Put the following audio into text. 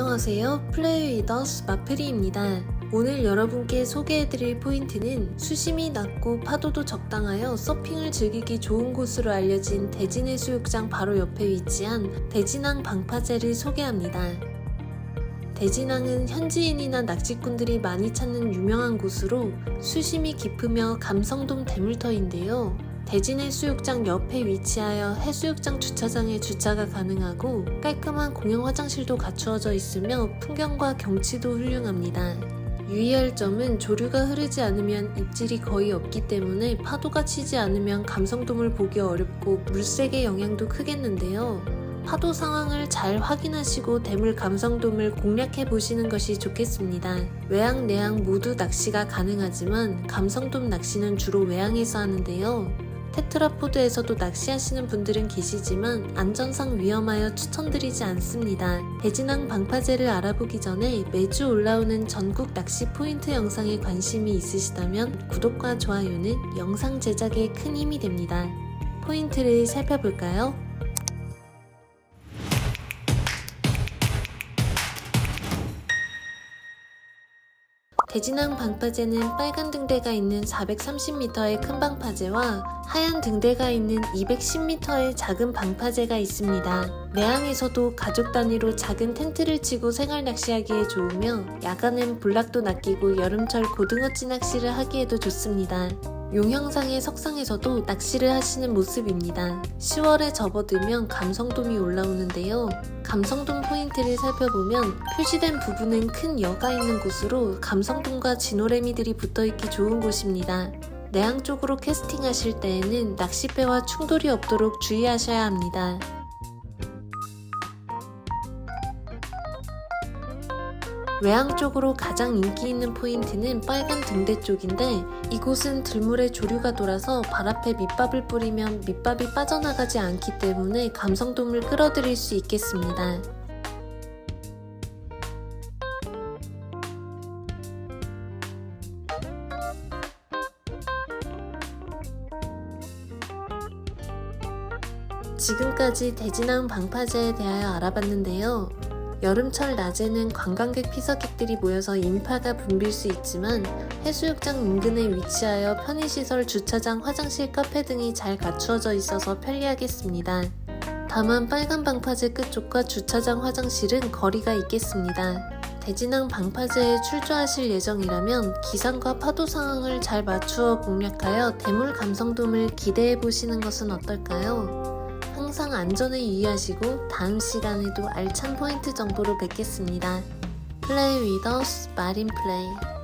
안녕하세요. 플레이 위더스 마프리입니다. 오늘 여러분께 소개해드릴 포인트는 수심이 낮고 파도도 적당하여 서핑을 즐기기 좋은 곳으로 알려진 대진해수욕장 바로 옆에 위치한 대진항 방파제를 소개합니다. 대진항은 현지인이나 낚시꾼들이 많이 찾는 유명한 곳으로 수심이 깊으며 감성돔 대물터인데요. 대진 해수욕장 옆에 위치하여 해수욕장 주차장에 주차가 가능하고 깔끔한 공용 화장실도 갖추어져 있으며 풍경과 경치도 훌륭합니다. 유의할 점은 조류가 흐르지 않으면 입질이 거의 없기 때문에 파도가 치지 않으면 감성돔을 보기 어렵고 물색의 영향도 크겠는데요. 파도 상황을 잘 확인하시고 대물 감성돔을 공략해 보시는 것이 좋겠습니다. 외양, 내양 모두 낚시가 가능하지만 감성돔 낚시는 주로 외양에서 하는데요. 테트라포드에서도 낚시하시는 분들은 계시지만 안전상 위험하여 추천드리지 않습니다. 대진항 방파제를 알아보기 전에 매주 올라오는 전국 낚시 포인트 영상에 관심이 있으시다면 구독과 좋아요는 영상 제작에 큰 힘이 됩니다. 포인트를 살펴볼까요? 대진항 방파제는 빨간 등대가 있는 430m의 큰 방파제와 하얀 등대가 있는 210m의 작은 방파제가 있습니다. 내항에서도 가족 단위로 작은 텐트를 치고 생활 낚시하기에 좋으며 야간엔 볼락도 낚이고 여름철 고등어찌 낚시를 하기에도 좋습니다. 용형상의 석상에서도 낚시를 하시는 모습입니다. 10월에 접어들면 감성돔이 올라오는데요. 감성돔 포인트를 살펴보면 표시된 부분은 큰 여가 있는 곳으로 감성돔과 진호래미들이 붙어있기 좋은 곳입니다. 내항 쪽으로 캐스팅하실 때에는 낚싯배와 충돌이 없도록 주의하셔야 합니다. 외항 쪽으로 가장 인기 있는 포인트는 빨간 등대 쪽인데 이곳은 들물에 조류가 돌아서 발 앞에 밑밥을 뿌리면 밑밥이 빠져나가지 않기 때문에 감성돔을 끌어들일 수 있겠습니다. 지금까지 대진항 방파제에 대하여 알아봤는데요. 여름철 낮에는 관광객 피서객들이 모여서 인파가 붐빌 수 있지만 해수욕장 인근에 위치하여 편의시설, 주차장, 화장실, 카페 등이 잘 갖추어져 있어서 편리하겠습니다. 다만 빨간 방파제 끝쪽과 주차장, 화장실은 거리가 있겠습니다. 대진항 방파제에 출조하실 예정이라면 기상과 파도 상황을 잘 맞추어 공략하여 대물 감성돔을 기대해 보시는 것은 어떨까요? 항상 안전에 유의하시고 다음 시간에도 알찬 포인트 정보로 뵙겠습니다. 플레이 위더스 마린 플레이